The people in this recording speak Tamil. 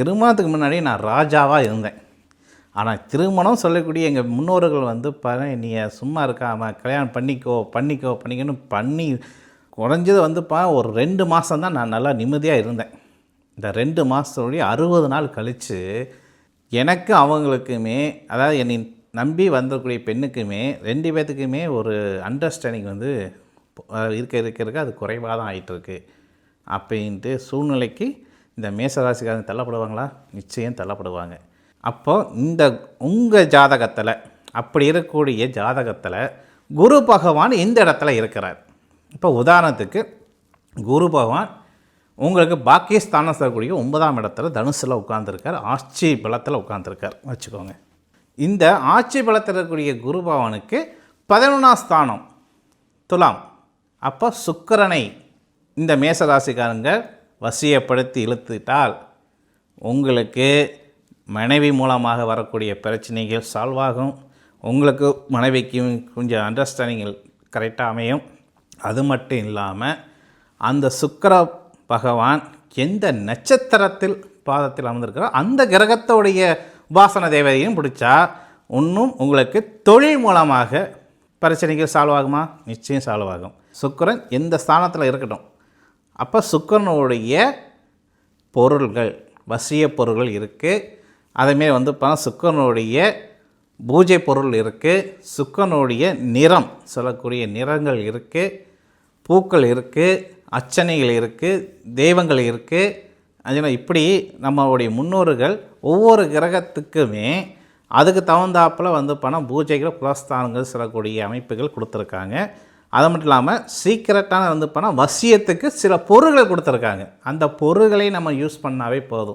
திருமணத்துக்கு முன்னாடி நான் ராஜாவாக இருந்தேன். ஆனால் திருமணம் சொல்லக்கூடிய எங்கள் முன்னோர்கள் வந்து பாரு நீ சும்மா இருக்காமல் கல்யாணம் பண்ணிக்கோ பண்ணிக்கோ பண்ணிக்கன்னு பண்ணி குறைஞ்சது வந்துப்பா ஒரு ரெண்டு மாதம் தான் நான் நல்லா நிம்மதியாக இருந்தேன். இந்த ரெண்டு மாதத்துடைய அறுபது நாள் கழித்து எனக்கு அவங்களுக்குமே அதாவது என்னை நம்பி வந்தக்கூடிய பெண்ணுக்குமே ரெண்டு பேர்த்துக்குமே ஒரு அண்டர்ஸ்டாண்டிங் வந்து இருக்க இருக்க இருக்க அது குறைவாக தான் ஆகிட்டுருக்கு அப்படின்ட்டு சூழ்நிலைக்கு இந்த மேசராசிக்காரங்க தள்ளப்படுவாங்களா? நிச்சயம் தள்ளப்படுவாங்க. அப்போது இந்த உங்கள் ஜாதகத்தில் அப்படி இருக்கக்கூடிய ஜாதகத்தில் குரு பகவான் இந்த இடத்துல இருக்கிறார். இப்போ உதாரணத்துக்கு குரு பகவான் உங்களுக்கு பாக்கியஸ்தானம் சொல்லக்கூடிய ஒன்பதாம் இடத்துல தனுசில் உட்காந்துருக்கார் ஆட்சி பலத்தில் உட்காந்துருக்கார் வச்சுக்கோங்க. இந்த ஆட்சி பலத்தில் இருக்கக்கூடிய குரு பகவானுக்கு பதினொன்றாம் ஸ்தானம் துலாம். அப்போ சுக்கரனை இந்த மேசராசிக்காரங்க வசியப்படுத்தி இழுத்துட்டால் உங்களுக்கு மனைவி மூலமாக வரக்கூடிய பிரச்சனைகள் சால்வ் ஆகும் உங்களுக்கு மனைவிக்கும் கொஞ்சம் அண்டர்ஸ்டாண்டிங்கில் கரெக்டாக அமையும். அது மட்டும் இல்லாமல் அந்த சுக்கர பகவான் எந்த நட்சத்திரத்தில் பாதத்தில் அமர்ந்திருக்கிறோம் அந்த கிரகத்தோடைய உபாசன தேவதையும் பிடிச்சா இன்னும் உங்களுக்கு தொழில் மூலமாக பிரச்சனைகள் சால்வ் ஆகுமா நிச்சயம் சால்வ் ஆகும் சுக்கிரன் எந்த ஸ்தானத்தில் இருக்கட்டும். அப்போ சுக்கரனுடைய பொருள்கள் வசிய பொருள்கள் இருக்குது அதேமாரி வந்து பார்த்தா சுக்கரனுடைய பூஜை பொருள் இருக்குது சுக்கரனுடைய நிறம் சொல்லக்கூடிய நிறங்கள் இருக்குது பூக்கள் இருக்குது அர்ச்சனைகள் இருக்குது தெய்வங்கள் இருக்குது அதனால் இப்படி நம்மளுடைய முன்னோர்கள் ஒவ்வொரு கிரகத்துக்குமே அதுக்கு தகுந்தாப்பில் வந்து பணம் பூஜைகள் புலஸ்தானங்கள் சொல்லக்கூடிய அமைப்புகள் கொடுத்துருக்காங்க. அது மட்டும் இல்லாமல் சீக்கிரட்டான வந்து போனால் வசியத்துக்கு சில பொருள்கள் கொடுத்துருக்காங்க. அந்த பொருள்களை நம்ம யூஸ் பண்ணாவே போதும்.